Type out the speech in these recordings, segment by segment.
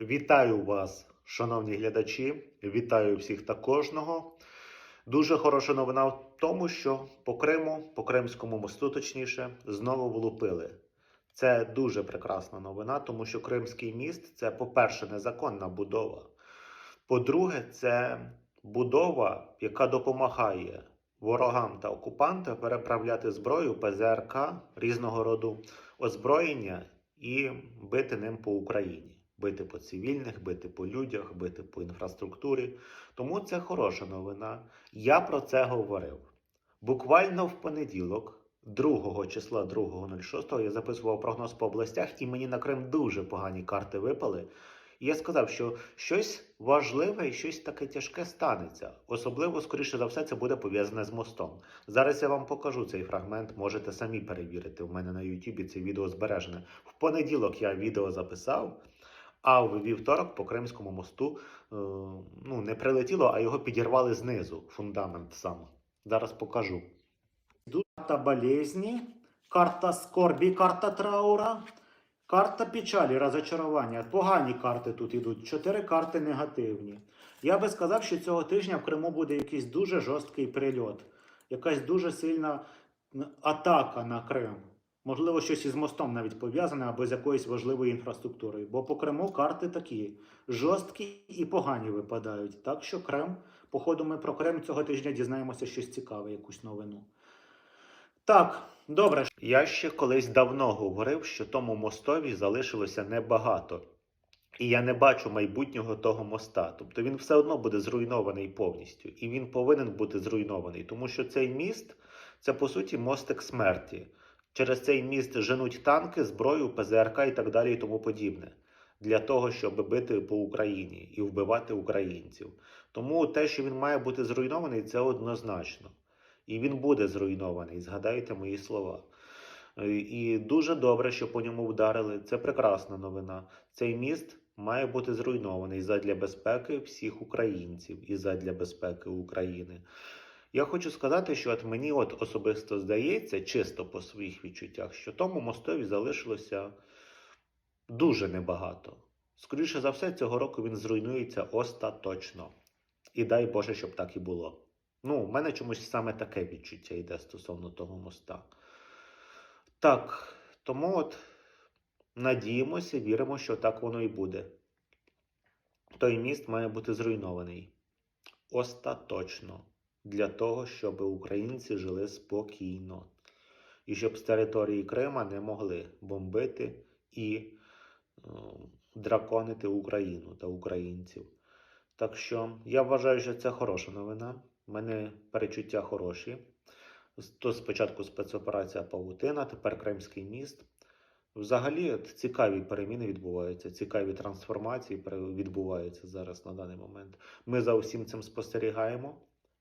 Вітаю вас, шановні глядачі. Вітаю всіх та кожного. Дуже хороша новина в тому, що по Криму, по Кримському мосту, точніше, знову влупили. Це дуже прекрасна новина, тому що Кримський міст це, по-перше, незаконна будова. По-друге, це будова, яка допомагає ворогам та окупантам переправляти зброю, ПЗРК, різного роду озброєння і бити ним по Україні. Бити по цивільних, бити по людях, бити по інфраструктурі. Тому це хороша новина. Я про це говорив. Буквально в понеділок, 2 числа 2.06, я записував прогноз по областях, і мені на Крим дуже погані карти випали. Я сказав, що щось важливе і щось таке тяжке станеться. Особливо, скоріше за все, це буде пов'язане з мостом. Зараз я вам покажу цей фрагмент, можете самі перевірити. У мене на Ютубі це відео збережене. В понеділок я відео записав, а в вівторок по Кримському мосту е, ну, не прилетіло, а його підірвали знизу, фундамент сам. Зараз покажу. Карта болезні, карта скорбі, карта траура, карта печалі, розочарування. Погані карти тут йдуть. Чотири карти негативні. Я би сказав, що цього тижня в Криму буде якийсь дуже жорсткий прильот, якась дуже сильна атака на Крим. Можливо, щось із мостом навіть пов'язане або з якоюсь важливою інфраструктурою. Бо по Криму карти такі жорсткі і погані випадають. Так що Крим, походу, ми про Крим цього тижня дізнаємося щось цікаве, якусь новину. Так, добре. Я ще колись давно говорив, що тому мостові залишилося небагато. І я не бачу майбутнього того моста. Тобто він все одно буде зруйнований повністю. І він повинен бути зруйнований, тому що цей міст це по суті мостик смерті. Через цей міст женуть танки, зброю, ПЗРК і так далі, і тому подібне. Для того, щоб бити по Україні і вбивати українців. Тому те, що він має бути зруйнований, це однозначно. І він буде зруйнований. Згадайте мої слова. І дуже добре, що по ньому вдарили. Це прекрасна новина. Цей міст має бути зруйнований задля безпеки всіх українців і задля безпеки України. Я хочу сказати, що от мені от особисто здається, чисто по своїх відчуттях, що тому мостові залишилося дуже небагато. Скоріше за все, цього року він зруйнується остаточно. І дай Боже, щоб так і було. Ну, в мене чомусь саме таке відчуття йде стосовно того моста. Так, тому от надіємося, віримо, що так воно і буде. Той міст має бути зруйнований остаточно для того, щоб українці жили спокійно. І щоб з території Крима не могли бомбити і е, драконити Україну та українців. Так що я вважаю, що це хороша новина. У мене перечуття хороші. То спочатку спецоперація Павутина, тепер Кримський міст. Взагалі цікаві переміни відбуваються, цікаві трансформації відбуваються зараз на даний момент. Ми за усім цим спостерігаємо.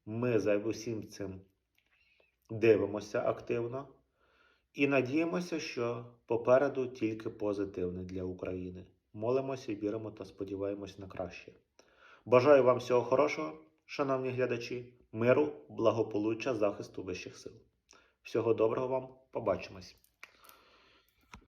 Ми за усім цим дивимося активно і надіємося, що попереду тільки позитивне для України. Молимося, віримо та сподіваємось на краще. Бажаю вам всього хорошого, шановні глядачі, миру, благополуччя, захисту вищих сил. Всього доброго вам, побачимось!